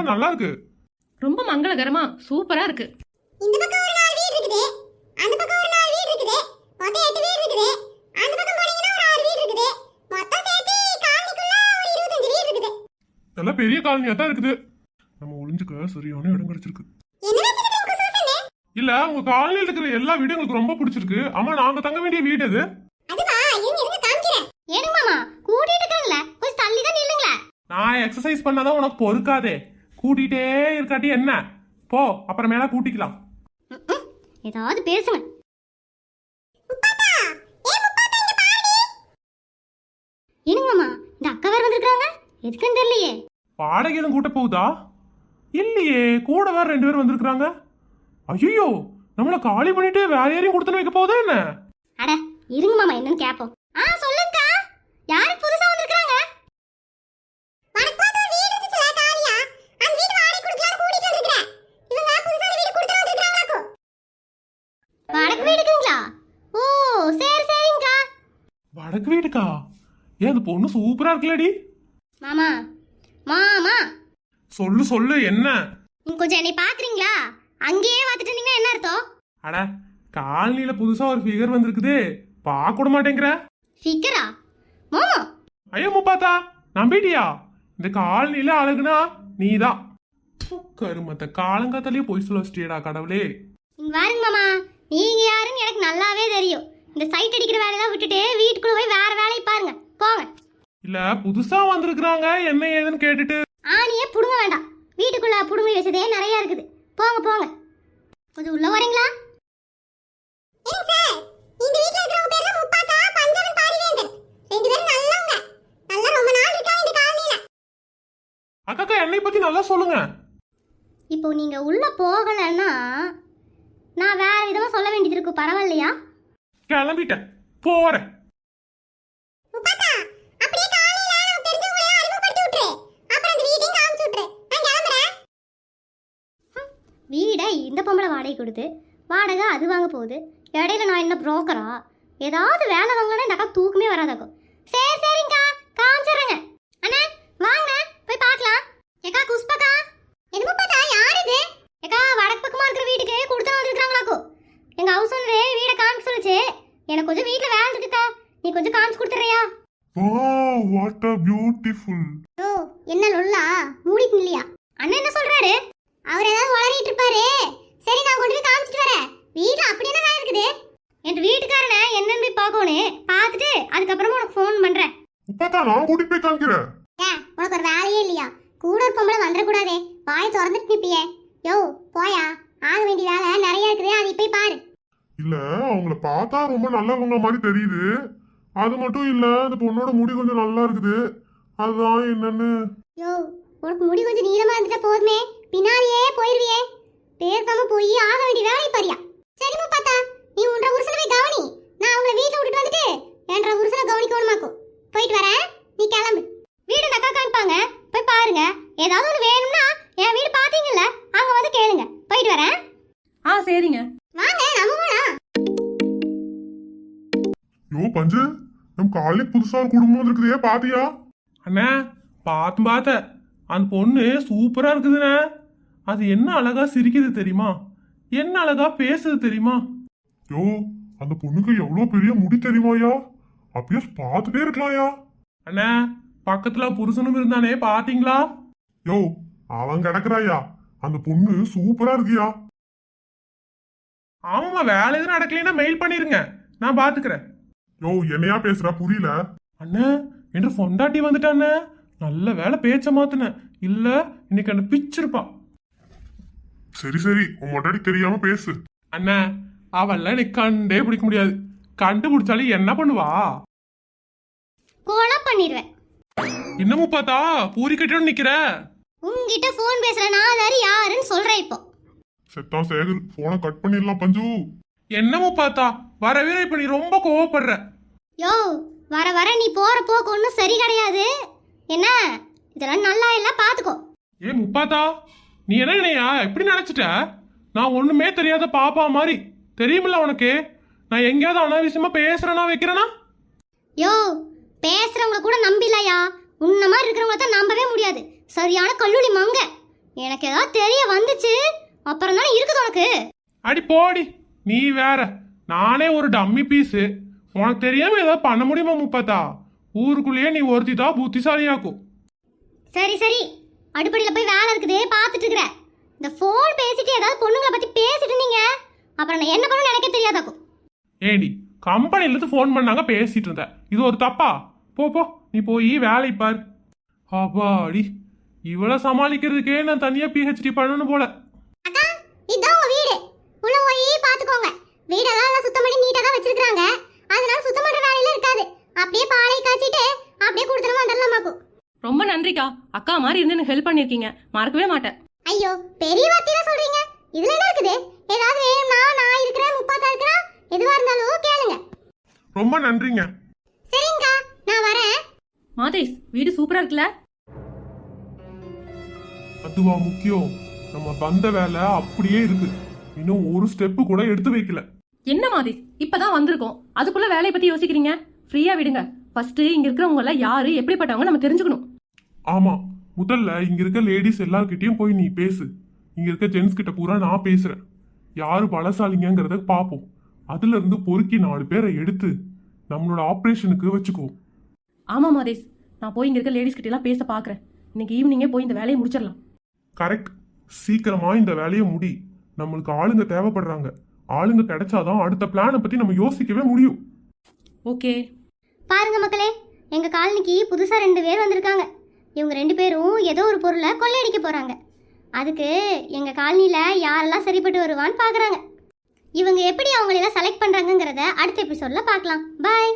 ரொம்ப நல்லா இருக்கு. ரொம்ப மங்களகரமா சூப்பரா இருக்கு. இந்த பக்கம் ஒரு நாலு வீடு இருக்குது. அந்த பக்கம் ஒரு நாலு வீடு இருக்குது. மொத்தம் எட்டு வீடு இருக்குது. அந்த பக்கம் போனீங்கன்னா ஒரு ஆறு வீடு இருக்குது. மொத்தம் சேர்த்து காலனிக்குள்ள ஒரு இருபத்தஞ்சு வீடு இருக்குது. நல்லா பெரிய காலனியா தான் இருக்குது. நம்ம ஒளிஞ்சுக்க சரியான இடம் கிடைச்சிருக்கு. என்ன வச்சிருக்கீங்க குசூசனே இல்ல உங்க காலனியில் இருக்கிற எல்லா வீடும் எங்களுக்கு ரொம்ப பிடிச்சிருக்கு. ஆமா நாங்க தங்க வேண்டிய வீடு அது அதுவா? இருங்க இருங்க காமிக்கிறேன். ஏனுங்க மாமா கூட்டிட்டு இருக்காங்களே? கொஞ்சம் தள்ளி தான் நில்லுங்களே. நான் எக்ஸசைஸ் பண்ணாதான் உனக்கு பொறுக்காதே. கூட்டிகிட்டே இருக்காட்டி என்ன? போ அப்புறமேல கூட்டிக்கலாம். ஏதாவது பேசுங்க முப்பாத்தா! ஏ முப்பாத்தா இங்க பாருடி! ஏனுங்க மாமா இந்த அக்கா வேற வந்திருக்காங்க எதுக்குன்னு தெரியலையே. எதுவும் கூட்ட போகுதா? இல்லையே கூட வேற ரெண்டு பேரும் வந்திருக்காங்க ஐயோ நம்மள காலி பண்ணிட்டு வேற யாரையும் கொடுத்து வைக்க போதா என்ன? அட இருங்க மாமா என்னன்னு கேப்போம் ஆ சொல்லுங்கக்கா யாரு புதுசா வந்திருக்காங்க உனக்கு போது ஒரு வீடு இருந்துச்சுல காலியா அந்த வீடு வாடகை கொடுக்கலாம்னு கூட்டிட்டு வந்திருக்கேன் இவங்க புதுசா ஒரு வீடு கொடுத்து வந்திருக்காங்களாக்கோ வடக்கு வீடுக்குங்களா ஓ சரி சரிங்கக்கா வடக்கு வீடுக்கா ஏன் அந்த பொண்ணு சூப்பரா இருக்குல்லடி. மாமா மாமா. சொல்லு சொல்லு என்ன? நீங்க கொஞ்சம் என்னை பாக்குறீங்களா? அங்கேயே பார்த்துட்டு இருந்தீங்கன்னா என்ன அர்த்தம்? அட காலனியில புதுசா ஒரு ஃபிகர் வந்திருக்குது. பார்க்க கூட மாட்டேங்கிற. ஃபிகரா மாமா. ஐயோ முப்பாத்தா நம்பிட்டியா? இந்த காலனியில அழகுனா நீதான் ப்பு, கருமத்த காலங்காத்தாலேயே போய் சொல்ல வச்சிட்டியடா கடவுளே. இங்க பாருங்க மாமா. நீங்க யாருன்னு எனக்கு நல்லாவே தெரியும். இந்த சைட் அடிக்கிற வேலையெல்லாம் விட்டுட்டு வீட்டுக்குள்ள போய் வேற வேலையை பாருங்க. போங்க. இல்ல புதுசா வந்திருக்கிறாங்க. என்ன ஏதுன்னு கேட்டுட்டு. ஆணியே புடுங்க வேண்டாம். வீட்டுக்குள்ள புடுங்க வச்சதே நிறைய இருக்குது. போங்க போங்க. கொஞ்சம் உள்ள வரீங்களா? ஏங்க சார் இந்த வீட்ல இருக்கிறவங்க பேர்ல முப்பாத்தா பஞ்சவன் பாரிவேந்தர் ரெண்டு பேரும் நல்லவங்க. நல்லா ரொம்ப நாள் இருக்காங்க இந்த காலனில. அக்காக்கா என்னை பத்தி நல்லா சொல்லுங்க. இப்போ நீங்க உள்ள போகலைன்னா நான் வேற விதமா சொல்ல வேண்டியது இருக்கு. பரவாயில்லையா? கிளம்பிட்டேன். போறேன். முப்பாத்தா அப்படியே காலையில நமக்கு தெரிஞ்சவங்களே அறிமுகப்படுத்தி விட்டுரு. அப்புறம் அந்த வீட்டையும் காமிச்சு விட்டுரு. நான் கிளம்புறேன். வீடை இந்த பொம்பளை வாடகை கொடுத்து வாடகை அது வாங்க போகுது. இடையில நான் என்ன புரோக்கரா ஏதாவது வேலை வாங்கலன்னா இந்த அக்கா தூக்கமே வராதாக்கும் சரி சரிங்கக்கா. காமிச்சிடுறேங்க. அண்ணா வாங்க போய் பார்க்கலாம். ஏக்கா குஷ்பக்கா என்ன முப்பாத்தா யார் இது ஏக்கா வடக்கு பக்கமா இருக்கிற வீட்டுக்கு கொடுத்து வந்துருக்காங்களாக்கோ எங்க ஹவுஸ் ஓனரே வீடை காமிச்சு சொல்லுச்சு எனக்கு கொஞ்சம் வீட்டில் வேலை இருக்குக்கா நீ கொஞ்சம் காமிச்சு கொடுத்துறியா வாவ் வாட் அ பியூட்டிஃபுல் ஓ என்ன லொல்லா? மூடிட்டு இல்லையா அண்ணன் என்ன சொல்றாரு? அவர் ஏதாவது வளரிட்டு இருப்பாரு. சரி நான் கொண்டு போய் காமிச்சிட்டு வரேன். வீட்ல அப்படி என்ன வேலை இருக்குது? என் வீட்டுக்காரனை என்னன்னு பார்க்கணும் பார்த்துட்டு அதுக்கப்புறமா உனக்கு ஃபோன் பண்றேன். முப்பாத்தா நான் கூட்டிட்டு போய் காமிக்கிறேன். ஏன்? உனக்கு ஒரு வேலையே இல்லையா? கூட ஒரு பொம்பளை வந்துடக்கூடாதே. வாயை திறந்துட்டு நிப்பியே. யோ போயா? ஆக வேண்டிய வேலை நிறைய இருக்குது. அதை போய் பாரு. இல்ல அவங்கள பார்த்தா ரொம்ப நல்லவங்க மாதிரி தெரியுது. அது மட்டும் இல்ல அந்த பொண்ணோட முடி கொஞ்சம் நல்லா இருக்குது. அதுதான் என்னன்னு? யோ உனக்கு முடி கொஞ்சம் நீளமா இருந்துட்டா போதுமே. பின்னாடியே போயிருவியே. பேசாம போய் ஆக வேண்டிய வேலையை பாரியா. சரி முப்பாத்தா நீ உன்ற புருஷனை போய் கவனி. நான் அவங்கள வீட்டுல விட்டுட்டு வந்துட்டு என்ற புருஷனை கவனிக்கணுமாக்கும் போயிட்டு வரேன். நீ கிளம்பு. வீடு இந்த அக்கா காமிப்பாங்க போய் பாருங்க. ஏதாவது ஒன்று வேணும்னா என் வீடு பாத்தீங்கல்ல அங்க வந்து கேளுங்க. போயிட்டு வரேன். ஆ சரிங்க. வாங்க நம்ம யோ பஞ்சு நம் காலையில புதுசா ஒரு குடும்பம் இருக்குதே பாத்தியா? அண்ணா பார்த்து பார்த்த அந்த பொண்ணு சூப்பரா இருக்குதுண்ணே. அது என்ன அழகா சிரிக்குது தெரியுமா? என்ன அழகா பேசுது தெரியுமா? யோ அந்த பொண்ணுக்கு எவ்வளவு பெரிய முடி தெரியுமாயா அப்படியே பார்த்துட்டே இருக்கலாம்யா அண்ணா பக்கத்துல புருஷனும் இருந்தானே பாத்தீங்களா? யோ அவன் கிடக்குறாயா அந்த பொண்ணு சூப்பரா இருக்கியா ஆமாம்மா வேலை எதுவும் நடக்கலைன்னா மெயில் பண்ணிருங்க. நான் பாத்துக்கிறேன். யோ என்னையா பேசுற? புரியல. அண்ணா என்று பொண்டாட்டி வந்துட்டானே. நல்ல வேலை பேச்ச மாத்துனேன் இல்ல இன்னைக்கு என்ன பிச்சிருப்பா. சரி சரி. உன் மொட்டாடி தெரியாம பேசு. அண்ணா அவெல்லாம் எனக்கு கண்டே பிடிக்க முடியாது. கண்டுபிடிச்சாலும் என்ன பண்ணுவா? கொலை பண்ணிடுவேன் இன்னமும் பார்த்தா பூரி கட்டிடம் நிக்கிற. உங்ககிட்ட ஃபோன் பேசுற நான் யாரு யாருன்னு சொல்றேன் இப்போ. செத்தான் சேகர். போனை கட் பண்ணிடலாம் பஞ்சு. என்னமோ பார்த்தா வரவே இப்ப நீ ரொம்ப கோவப்படுற. யோ வர வர நீ போற போக்கு ஒன்றும் சரி கிடையாது. என்ன? இதெல்லாம் நல்லா எல்லாம் பார்த்துக்கோ ஏ முப்பாத்தா நீ என்ன என்னையா எப்படி நினைச்சிட்ட? நான் ஒண்ணுமே தெரியாத பாப்பா மாதிரி. தெரியுமில்ல உனக்கு? நான் எங்கேயாவது அனாவசியமா பேசுறேனா வைக்கிறேனா? யோ பேசுறவங்கள கூட நம்பிலையா? உன்ன மாதிரி இருக்கிறவங்கள தான் நம்பவே முடியாது. சரியான கல்லூரி மங்க. எனக்கு ஏதாவது தெரிய வந்துச்சு. அப்புறம் தானே இருக்குது உனக்கு. அடி போடி நீ வேற. நானே ஒரு டம்மி பீஸு. உனக்கு தெரியாம ஏதாவது பண்ண முடியுமா முப்பத்தா? ஊருக்குள்ளேயே நீ ஒருத்தி தான் புத்திசாலியாக்கும். சரி சரி. அடுப்படியில் போய் வேலை இருக்குது பார்த்துட்டு இருக்கிற. இந்த ஃபோன் பேசிட்டு ஏதாவது பொண்ணுங்களை பற்றி பேசிட்டு நீங்க அப்புறம் நான் என்ன பண்ணணும்னு எனக்கே தெரியாதாக்கும். ஏடி கம்பெனில இருந்து ஃபோன் பண்ணாங்க பேசிட்டு இருந்தேன் இது ஒரு தப்பா? போ போ. நீ போய் வேலை பார். அப்பாடி இவளை சமாளிக்கிறதுக்கே நான் தனியா பிஹெச்டி பண்ணணும் போல. அக்கா இதான் உங்க வீடு. உள்ள போய் பாத்துக்கோங்க வீடெல்லாம் நல்லா சுத்தம் பண்ணி நீட்டா தான் வச்சிருக்காங்க அதனால சுத்தம் பண்ற வேலையில இருக்காது அப்படியே பாலை காய்ச்சிட்டு அப்படியே கொடுத்துருமா வந்துடலாமாக்கும் நன்றிக்கா அக்கா மாதிரி இருந்து எனக்கு ஹெல்ப் பண்ணிருக்கீங்க மறக்கவே மாட்டேன். ஐயோ பெரிய வார்த்தையில சொல்றீங்க. இதுல என்ன இருக்குது? ஏதாவது வேணும்னா நான் இருக்கிறேன் முப்பாத்தா இருக்கிறா? எதுவா இருந்தாலும் கேளுங்க. ரொம்ப நன்றிங்க. சரிங்கக்கா நான் வரேன். மாதேஷ் வீடு சூப்பரா இருக்குல்ல? அதுவா முக்கியம். நம்ம வந்த வேலை அப்படியே இருக்கு. இன்னும் ஒரு ஸ்டெப்பு கூட எடுத்து வைக்கல. என்ன மாதேஷ்? இப்பதான் வந்திருக்கோம். அதுக்குள்ள வேலையை பத்தி யோசிக்கிறீங்க? ஃப்ரீயா விடுங்க. ஃபர்ஸ்ட் இங்க இருக்கிறவங்க எல்லாம் யாரு எப்படிப்பட்டவங்க நம்ம தெரிஞ்சுக்கணும். ஆமா முதல்ல இங்க இருக்க லேடிஸ் எல்லார்கிட்டயும் போய் நீ பேசு. இங்க இருக்க ஜென்ஸ் கிட்ட பூரா நான் பேசுறேன். யாரு பலசாலிங்கிறத பாப்போம். அதுல இருந்து பொறுக்கி நாலு பேரை எடுத்து நம்மளோட ஆபரேஷனுக்கு வச்சுக்கோ. ஆமா மாதேஷ். நான் போய் இங்க இருக்க லேடிஸ் கிட்ட எல்லாம் பேச பாக்குறேன். இன்னைக்கு ஈவினிங்கே போய் இந்த வேலையை முடிச்சிடலாம். கரெக்ட் சீக்கிரமா இந்த வேலையை முடி. நம்மளுக்கு ஆளுங்க தேவைப்படுறாங்க. ஆளுங்க கிடைச்சாதான் அடுத்த பிளானை பத்தி நம்ம யோசிக்கவே முடியும். ஓகே. பாருங்க மக்களே எங்க காலனிக்கு புதுசா ரெண்டு பேர் வந்திருக்காங்க. இவங்க ரெண்டு பேரும் ஏதோ ஒரு பொருளை கொள்ளையடிக்க போகிறாங்க அதுக்கு எங்கள் காலனியில் யாரெல்லாம் சரிப்பட்டு வருவான்னு பார்க்குறாங்க இவங்க எப்படி அவங்களெல்லாம் செலக்ட் பண்ணுறாங்கங்கிறத அடுத்த எபிசோடில் பார்க்கலாம். பாய்